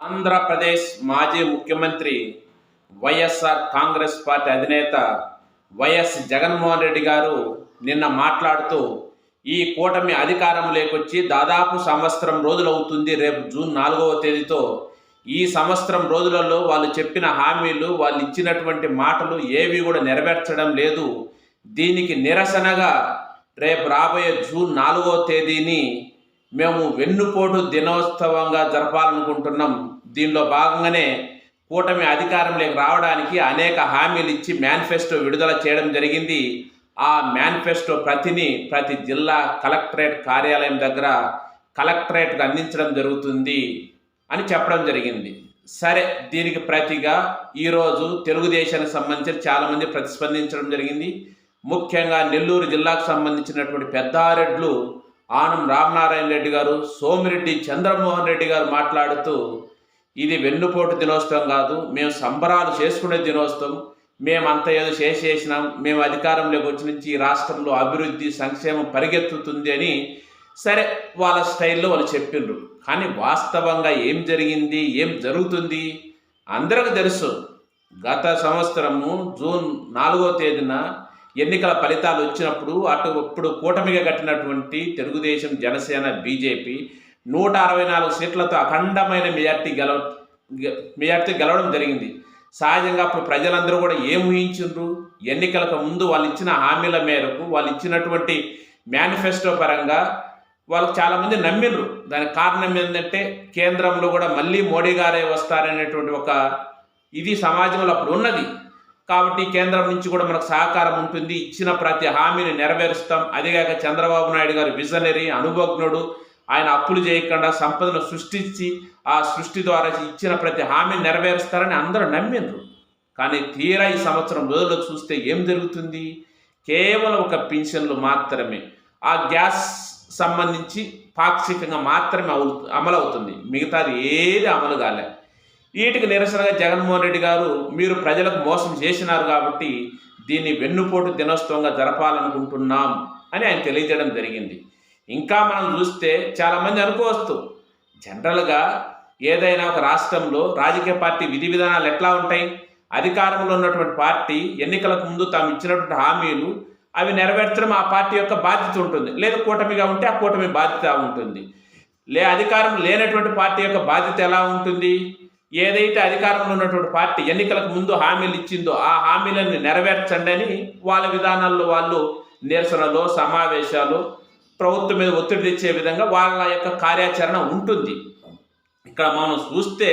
ఆంధ్రప్రదేశ్ మాజీ ముఖ్యమంత్రి YSR Congress party అధినేత వైఎస్ జగన్మోహన్ రెడ్డి గారు నిన్న మాట్లాడుతూ ఈ కూటమి అధికారం లేకొచ్చి దాదాపు సంవత్సరం రోజులవుతుంది రేపు జూన్ నాలుగవ తేదీతో. ఈ సంవత్సరం రోజులలో వాళ్ళు చెప్పిన హామీలు వాళ్ళు ఇచ్చినటువంటి మాటలు ఏవి కూడా నెరవేర్చడం లేదు. దీనికి నిరసనగా రేపు రాబోయే జూన్ నాలుగవ తేదీని మేము వెన్నుపోటు దినోత్సవంగా జరపాలనుకుంటున్నాం. దీనిలో భాగంగానే కూటమి అధికారంలోకి రావడానికి అనేక హామీలు ఇచ్చి మేనిఫెస్టో విడుదల చేయడం జరిగింది. ఆ మేనిఫెస్టో ప్రతిని ప్రతి జిల్లా కలెక్టరేట్ కార్యాలయం దగ్గర కలెక్టరేట్కు అందించడం జరుగుతుంది అని చెప్పడం జరిగింది. సరే దీనికి ప్రతిగా ఈరోజు తెలుగుదేశానికి సంబంధించి చాలామంది ప్రతిస్పందించడం జరిగింది. ముఖ్యంగా నెల్లూరు జిల్లాకు సంబంధించినటువంటి పెద్దారెడ్లు ఆనం రామనారాయణ రెడ్డి గారు సోమిరెడ్డి చంద్రమోహన్ రెడ్డి గారు మాట్లాడుతూ ఇది వెన్నుపోటు దినోత్సవం కాదు మేము సంబరాలు చేసుకునే దినోత్సవం మేము అంత ఏదో చేసేసినాం మేము అధికారంలోకి వచ్చి నుంచి ఈ రాష్ట్రంలో అభివృద్ధి సంక్షేమం పరిగెత్తుతుంది అని సరే వాళ్ళ స్టైల్లో వాళ్ళు చెప్పిండ్రు కానీ వాస్తవంగా ఏం జరిగింది ఏం జరుగుతుంది? అందరికీ తెలుసు గత సంవత్సరము జూన్ నాలుగో తేదీన ఎన్నికల ఫలితాలు వచ్చినప్పుడు అటు ఇప్పుడు కూటమిగా కట్టినటువంటి తెలుగుదేశం జనసేన బీజేపీ నూట అరవై నాలుగు సీట్లతో అఖండమైన మెజార్టీ గెలవ మెజార్టీ గెలవడం జరిగింది. సహజంగా అప్పుడు ప్రజలందరూ కూడా ఏం ఊహించిండ్రు? ఎన్నికలకు ముందు వాళ్ళు ఇచ్చిన హామీల మేరకు వాళ్ళు ఇచ్చినటువంటి మేనిఫెస్టో పరంగా వాళ్ళు చాలామంది నమ్మిండ్రు. దానికి కారణం ఏంటంటే కేంద్రంలో కూడా మళ్ళీ మోడీ గారే వస్తారనేటువంటి ఒక ఇది సమాజంలో అప్పుడు ఉన్నది. కాబట్టి కేంద్రం నుంచి కూడా మనకు సహకారం ఉంటుంది. ఇచ్చిన ప్రతి హామీని నెరవేరుస్తాం. అదేగాక చంద్రబాబు నాయుడు గారు విజనరీ అనుభవజ్ఞుడు. ఆయన అప్పులు చేయకుండా సంపదను సృష్టించి ఆ సృష్టి ద్వారా ఇచ్చిన ప్రతి హామీని నెరవేరుస్తారని అందరూ నమ్మిండ్రు. కానీ తీరా ఈ సంవత్సరం రోజుల్లో చూస్తే ఏం జరుగుతుంది? కేవలం ఒక పింఛన్లు మాత్రమే. ఆ గ్యాస్ సంబంధించి పాక్షికంగా మాత్రమే అమలు అమలవుతుంది. మిగతాది ఏది అమలు కాలేదు వీటికి నిరసనగా జగన్మోహన్ రెడ్డి గారు మీరు ప్రజలకు మోసం చేసినారు కాబట్టి దీన్ని వెన్నుపోటు దినోత్సవంగా జరపాలనుకుంటున్నాం అని ఆయన తెలియజేయడం జరిగింది. ఇంకా మనం చూస్తే చాలామంది అనుకోవచ్చు జనరల్గా ఏదైనా ఒక రాష్ట్రంలో రాజకీయ పార్టీ విధి విధానాలు ఎట్లా ఉంటాయి? అధికారంలో ఉన్నటువంటి పార్టీ ఎన్నికలకు ముందు తాము ఇచ్చినటువంటి హామీలు అవి నెరవేర్చడం ఆ పార్టీ యొక్క బాధ్యత ఉంటుంది. లేదా కూటమిగా ఉంటే ఆ కూటమి బాధ్యత ఉంటుంది. లే అధికారం లేనటువంటి పార్టీ యొక్క బాధ్యత ఎలా ఉంటుంది? ఏదైతే అధికారంలో ఉన్నటువంటి పార్టీ ఎన్నికలకు ముందు హామీలు ఇచ్చిందో ఆ హామీలను నెరవేర్చండి అని వాళ్ళ విధానాల్లో వాళ్ళు నిరసనలు సమావేశాలు ప్రభుత్వం మీద ఒత్తిడి తెచ్చే విధంగా వాళ్ళ యొక్క కార్యాచరణ ఉంటుంది. ఇక్కడ మనం చూస్తే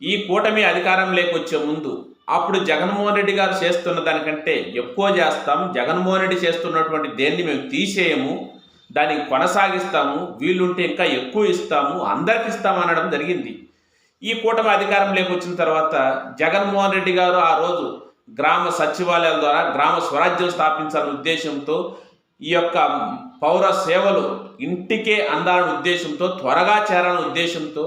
ఈ కూటమి అధికారం లేకొచ్చే ముందు అప్పుడు జగన్మోహన్ రెడ్డి గారు చేస్తున్న దానికంటే ఎక్కువ చేస్తాం. జగన్మోహన్ రెడ్డి చేస్తున్నటువంటి దేన్ని మేము తీసేయము దాన్ని కొనసాగిస్తాము వీలుంటే ఇంకా ఎక్కువ ఇస్తాము అందరికి ఇస్తాము అనడం జరిగింది. ఈ కూటమి అధికారం లేకొచ్చిన తర్వాత జగన్మోహన్ రెడ్డి గారు ఆ రోజు గ్రామ సచివాలయాల ద్వారా గ్రామ స్వరాజ్యం స్థాపించాలనే ఉద్దేశంతో ఈ యొక్క పౌర సేవలు ఇంటికే అందాలనే ఉద్దేశంతో త్వరగా చేరాలనే ఉద్దేశంతో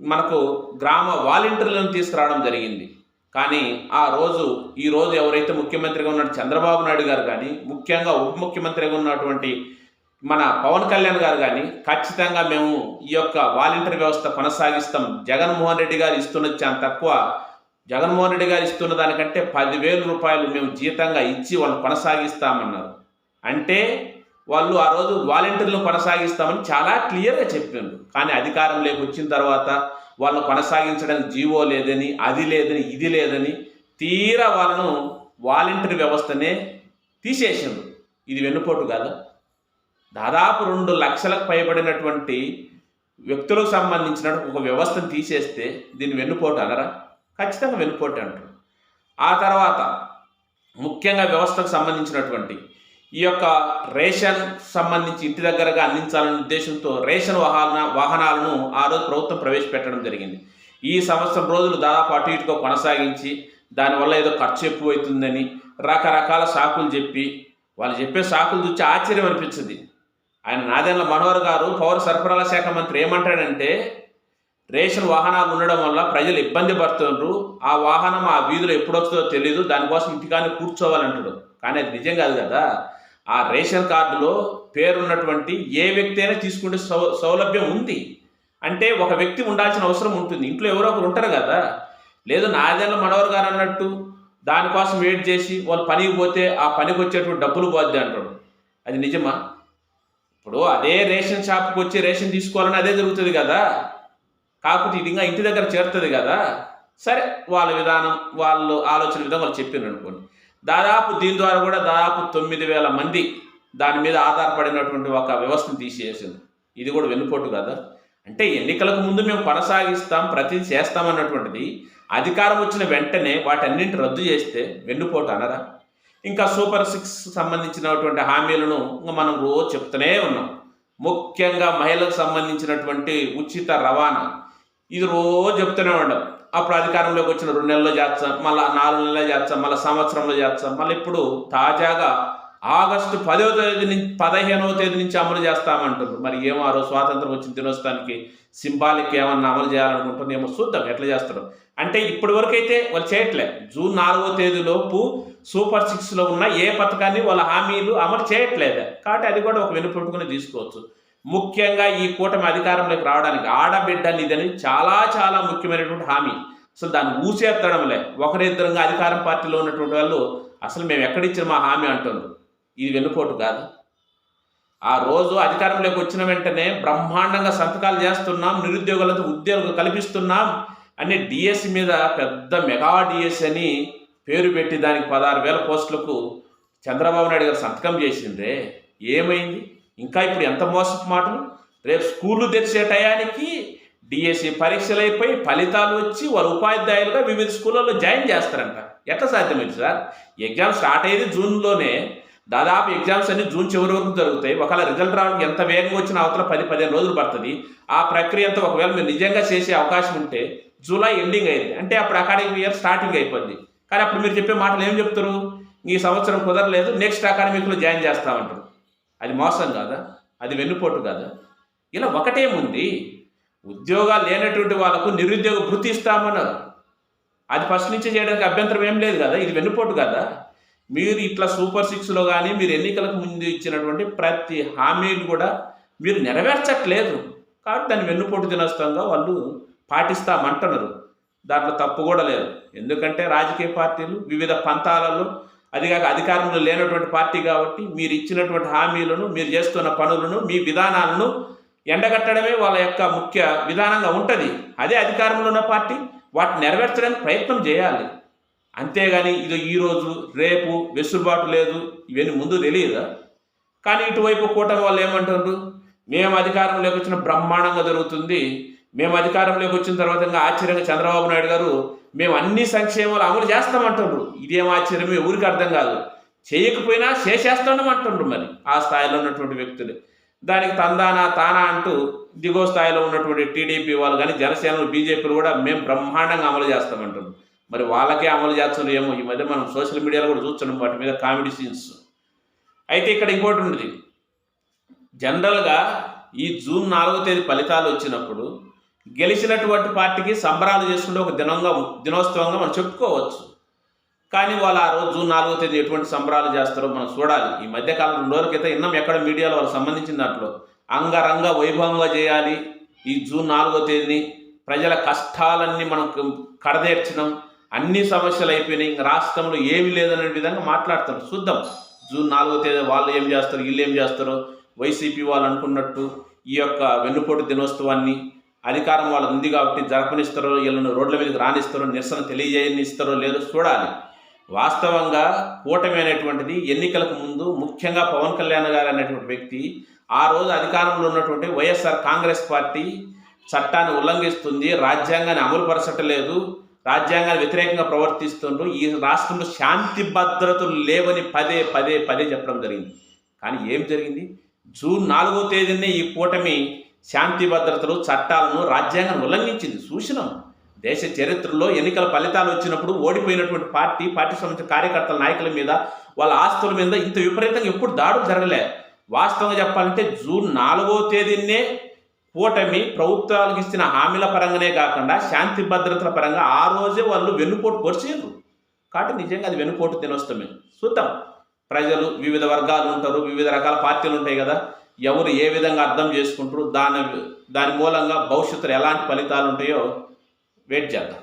మనకు గ్రామ వాలంటీర్లను తీసుకురావడం జరిగింది. కానీ ఆ రోజు ఈ రోజు ఎవరైతే ముఖ్యమంత్రిగా ఉన్న చంద్రబాబు నాయుడు గారు కానీ ముఖ్యంగా ఉప ముఖ్యమంత్రిగా ఉన్నటువంటి మన పవన్ కళ్యాణ్ గారు కానీ ఖచ్చితంగా మేము ఈ యొక్క వాలంటీర్ వ్యవస్థ కొనసాగిస్తాం. జగన్మోహన్ రెడ్డి గారు ఇస్తున్నది చాలా తక్కువ జగన్మోహన్ రెడ్డి గారు ఇస్తున్న దానికంటే పదివేల రూపాయలు మేము జీతంగా ఇచ్చి వాళ్ళు కొనసాగిస్తామన్నారు. అంటే వాళ్ళు ఆ రోజు వాలంటీర్లు కొనసాగిస్తామని చాలా క్లియర్గా చెప్పారు కానీ అధికారంలోకి వచ్చిన తర్వాత వాళ్ళు కొనసాగించడానికి జీవో లేదని అది లేదని ఇది లేదని తీరా వాళ్ళను వాలంటీర్ వ్యవస్థనే తీసేసిండ్రు. ఇది వెన్నుపోటు కాదా? దాదాపు రెండు లక్షలకు పైబడినటువంటి వ్యక్తులకు సంబంధించిన ఒక వ్యవస్థను తీసేస్తే దీన్ని వెన్నుపోటు అనరా? ఖచ్చితంగా వెన్నుపోటు అంటారు. ఆ తర్వాత ముఖ్యంగా వ్యవస్థకు సంబంధించినటువంటి ఈ యొక్క రేషన్ సంబంధించి ఇంటి దగ్గరగా అందించాలనే ఉద్దేశంతో రేషన్ వాహన వాహనాలను ఆ రోజు ప్రభుత్వం ప్రవేశపెట్టడం జరిగింది. ఈ సంవత్సరం రోజులు దాదాపు అటు ఇటుగా కొనసాగించి దానివల్ల ఏదో ఖర్చు ఎక్కువ అవుతుందని రకరకాల సాకులు చెప్పి వాళ్ళు చెప్పే సాకులు చూసి ఆశ్చర్యం అనిపించింది ఆయన నాదెండ్ల మనోహర్ గారు పౌర సరఫరాల శాఖ మంత్రి ఏమంటాడంటే రేషన్ వాహనాలు ఉండడం వల్ల ప్రజలు ఇబ్బంది పడుతున్నారు ఆ వాహనం ఆ వీధిలో ఎప్పుడు వస్తుందో తెలియదు దానికోసం ఇంటికాని కూర్చోవాలంటాడు. కానీ అది నిజం కాదు కదా. ఆ రేషన్ కార్డులో పేరున్నటువంటి ఏ వ్యక్తి అయినా తీసుకుంటే సౌ సౌలభ్యం ఉంది. అంటే ఒక వ్యక్తి ఉండాల్సిన అవసరం ఉంటుంది. ఇంట్లో ఎవరో ఒకరు ఉంటారు కదా. లేదు నాదేళ్ళ మనవరు గారు అన్నట్టు దానికోసం వెయిట్ చేసి వాళ్ళు పనికి పోతే ఆ పనికి వచ్చేటువంటి డబ్బులు పోద్ది అంటాడు. అది నిజమా? ఇప్పుడు అదే రేషన్ షాప్కి వచ్చి రేషన్ తీసుకోవాలని అదే జరుగుతుంది కదా? కాకపోతే ఇది ఇంకా ఇంటి దగ్గర చేరుతుంది కదా? సరే వాళ్ళ విధానం వాళ్ళు ఆలోచన విధానం వాళ్ళు చెప్పారు అనుకోండి దాదాపు దీని ద్వారా కూడా దాదాపు తొమ్మిది వేల మంది దాని మీద ఆధారపడినటువంటి ఒక వ్యవస్థను తీసేసింది. ఇది కూడా వెన్నుపోటు కదా? అంటే ఎన్నికలకు ముందు మేము కొనసాగిస్తాం ప్రతిదీ చేస్తాం అన్నటువంటిది. అధికారం వచ్చిన వెంటనే వాటన్నింటి రద్దు చేస్తే వెన్నుపోటు అనరా? ఇంకా సూపర్ సిక్స్ సంబంధించినటువంటి హామీలను ఇంకా మనం రోజు చెప్తూనే ఉన్నాం. ముఖ్యంగా మహిళలకు సంబంధించినటువంటి ఉచిత రవాణా. ఇది రోజు చెప్తూనే ఉండడం అప్పుడు అధికారంలోకి వచ్చిన రెండు నెలల్లో చేస్తాం మళ్ళీ నాలుగు నెలల్లో చేస్తాం మళ్ళీ సంవత్సరంలో చేస్తాం మళ్ళీ ఇప్పుడు తాజాగా ఆగస్టు పదవ తేదీ నుంచి పదిహేనవ తేదీ నుంచి అమలు చేస్తామంటారు మరి ఏమో ఆ రోజు స్వాతంత్రం వచ్చిన దినోత్సవానికి సింబాలిక్ ఏమన్నా అమలు చేయాలనుకుంటున్నా ఏమో చూద్దాం ఎట్లా చేస్తారు. అంటే ఇప్పటి వరకు అయితే వాళ్ళు చేయట్లే. జూన్ నాలుగో తేదీలోపు సూపర్ సిక్స్లో ఉన్న ఏ పథకాన్ని వాళ్ళ హామీలు అమలు చేయట్లేదు. కాబట్టి అది కూడా ఒక వెనుపట్టుకుని తీసుకోవచ్చు. ముఖ్యంగా ఈ కూటమి అధికారంలోకి రావడానికి ఆడబిడ్డ నిధని చాలా చాలా ముఖ్యమైనటువంటి హామీ. అసలు దాన్ని ఊసేత్తడంలే. ఒకరిద్దరంగా అధికారం పార్టీలో ఉన్నటువంటి వాళ్ళు అసలు మేము ఎక్కడిచ్చిన మా హామీ అంటున్నారు ఇది వెన్నుపోటు కాదు. ఆ రోజు అధికారంలోకి వచ్చిన వెంటనే బ్రహ్మాండంగా సంతకాలు చేస్తున్నాం నిరుద్యోగులతో ఉద్యోగులు కల్పిస్తున్నాం అని డిఎస్సి మీద పెద్ద మెగా డిఎస్సి అని పేరు పెట్టి దానికి పదహారు వేల పోస్టులకు చంద్రబాబు నాయుడు గారు సంతకం చేసిందే ఏమైంది? ఇంకా ఇప్పుడు ఎంత మోసపు మాటలు? రేపు స్కూళ్ళు తెరిచే టయానికి డిఎస్సి పరీక్షలు అయిపోయి ఫలితాలు వచ్చి వారు ఉపాధ్యాయులుగా వివిధ స్కూళ్ళల్లో జాయిన్ చేస్తారంట. ఎట్లా సాధ్యమైంది సార్? ఎగ్జామ్ స్టార్ట్ అయ్యేది జూన్లోనే. దాదాపు ఎగ్జామ్స్ అన్ని జూన్ చివరి వరకు జరుగుతాయి. ఒకవేళ రిజల్ట్ రావడానికి ఎంత వేగంగా వచ్చిన అవతల పది పదిహేను రోజులు పడుతుంది. ఆ ప్రక్రియ అంతా ఒకవేళ మీరు నిజంగా చేసే అవకాశం ఉంటే జూలై ఎండింగ్ అయింది. అంటే అప్పుడు అకాడమిక్ ఇయర్ స్టార్టింగ్ అయిపోద్ది. కానీ అప్పుడు మీరు చెప్పే మాటలు ఏం చెప్తారు? ఈ సంవత్సరం కుదరలేదు నెక్స్ట్ అకాడమిక్లో జాయిన్ చేస్తామంటారు అది మోసం కాదా? అది వెన్నుపోటు కాదా? ఇలా ఒకటేముంది ఉద్యోగాలు లేనటువంటి వాళ్ళకు నిరుద్యోగ భృతి ఇస్తామన్నారు. అది ఫస్ట్ నుంచి చేయడానికి అభ్యంతరం ఏం లేదు కదా? ఇది వెన్నుపోటు కదా? మీరు ఇట్లా సూపర్ సిక్స్లో కానీ మీరు ఎన్నికలకు ముందు ఇచ్చినటువంటి ప్రతి హామీలు కూడా మీరు నెరవేర్చట్లేదు. కాబట్టి దాన్ని వెన్నుపోటు దినోత్సవంగా వాళ్ళు పాటిస్తామంటున్నారు. దాంట్లో తప్పు కూడా లేదు. ఎందుకంటే రాజకీయ పార్టీలు వివిధ పంతాలలో అదిగాక అధికారంలో లేనటువంటి పార్టీ కాబట్టి మీరు ఇచ్చినటువంటి హామీలను మీరు చేస్తున్న పనులను మీ విధానాలను ఎండగట్టడమే వాళ్ళ యొక్క ముఖ్య విధానంగా ఉంటుంది. అదే అధికారంలో ఉన్న పార్టీ వాటిని నెరవేర్చడానికి ప్రయత్నం చేయాలి. అంతేగాని ఇది ఈరోజు రేపు వెసులుబాటు లేదు ఇవన్నీ ముందు తెలియదా? కానీ ఇటువైపు కూటమి వాళ్ళు ఏమంటారు మేము అధికారంలోకి వచ్చిన బ్రహ్మాండంగా జరుగుతుంది. మేము అధికారంలోకి వచ్చిన తర్వాత ఇంకా ఆశ్చర్యంగా చంద్రబాబు నాయుడు గారు మేము అన్ని సంక్షేమాలు అమలు చేస్తామంటుండ్రు. ఇదేం ఆశ్చర్యం ఊరికి అర్థం కాదు. చేయకపోయినా చేసేస్తామంటుండ్రు మరి ఆ స్థాయిలో ఉన్నటువంటి వ్యక్తులు. దానికి తందానా తానా అంటూ దిగువ స్థాయిలో ఉన్నటువంటి టీడీపీ వాళ్ళు కానీ జనసేనలు బీజేపీలు కూడా మేము బ్రహ్మాండంగా అమలు చేస్తామంటున్నారు మరి వాళ్ళకే అమలు చేస్తున్నారు ఏమో ఈ మధ్య మనం సోషల్ మీడియాలో కూడా చూస్తున్నాం వాటి మీద కామెడీ సీన్స్. అయితే ఇక్కడ ఇంకోటి ఉంది జనరల్గా ఈ జూన్ నాలుగో తేదీ ఫలితాలు వచ్చినప్పుడు గెలిచినటువంటి పార్టీకి సంబరాలు చేసుకుంటే ఒక దినంగా దినోత్సవంగా మనం చెప్పుకోవచ్చు. కానీ వాళ్ళు ఆ రోజు జూన్ నాలుగో తేదీ ఎటువంటి సంబరాలు చేస్తారో మనం చూడాలి. ఈ మధ్యకాలం రెండు రోజుల క్రితం ఇన్నాం ఎక్కడ మీడియాలో వాళ్ళకి సంబంధించిన దాంట్లో అంగరంగ వైభవంగా చేయాలి. ఈ జూన్ నాలుగో తేదీని ప్రజల కష్టాలన్నీ మనం కడదేర్చడం అన్ని సమస్యలు అయిపోయినాయి. ఇంకా రాష్ట్రంలో ఏమీ లేదనే విధంగా మాట్లాడతారు. చూద్దాం. జూన్ నాలుగో తేదీ వాళ్ళు ఏం చేస్తారు? వీళ్ళు ఏం చేస్తారో? వైసీపీ వాళ్ళు అనుకున్నట్టు ఈ యొక్క వెన్నుపోటు దినోత్సవాన్ని అధికారం వాళ్ళు ఉంది కాబట్టి జరపనిస్తారో వీళ్ళను రోడ్ల మీదకి రానిస్తారో నిరసన తెలియజేయనిస్తారో లేదో చూడాలి. వాస్తవంగా కూటమి అనేటువంటిది ఎన్నికలకు ముందు ముఖ్యంగా పవన్ కళ్యాణ్ గారు అనేటువంటి వ్యక్తి ఆ రోజు అధికారంలో ఉన్నటువంటి వైఎస్ఆర్ కాంగ్రెస్ పార్టీ చట్టాన్ని ఉల్లంఘిస్తుంది. రాజ్యాంగాన్ని అమలుపరచట్లేదు. రాజ్యాంగాలు వ్యతిరేకంగా ప్రవర్తిస్తుండ్రు. ఈ రాష్ట్రంలో శాంతి భద్రతలు లేవని పదే పదే పదే చెప్పడం జరిగింది. కానీ ఏం జరిగింది? జూన్ నాలుగో తేదీనే ఈ కూటమి శాంతి భద్రతలు చట్టాలను రాజ్యాంగాన్ని ఉల్లంఘించింది. సూచనం దేశ చరిత్రలో ఎన్నికల ఫలితాలు వచ్చినప్పుడు ఓడిపోయినటువంటి పార్టీ పార్టీ సంబంధించిన కార్యకర్తల నాయకుల మీద వాళ్ళ ఆస్తుల మీద ఇంత విపరీతంగా ఎప్పుడు దాడులు జరగలే. వాస్తవంగా చెప్పాలంటే జూన్ నాలుగో తేదీనే కూటమి ప్రభుత్వాలకు ఇచ్చిన హామీల పరంగానే కాకుండా శాంతి భద్రతల పరంగా ఆ రోజే వాళ్ళు వెన్నుపోటు పొడిచేరు కాబట్టి నిజంగా అది వెన్నుపోటు తినొస్తామే చూద్దాం. ప్రజలు వివిధ వర్గాలు ఉంటారు వివిధ రకాల పార్టీలు ఉంటాయి కదా. ఎవరు ఏ విధంగా అర్థం చేసుకుంటారు దాని దాని మూలంగా భవిష్యత్తులో ఎలాంటి ఫలితాలు ఉంటాయో వెయిట్ చేద్దాం.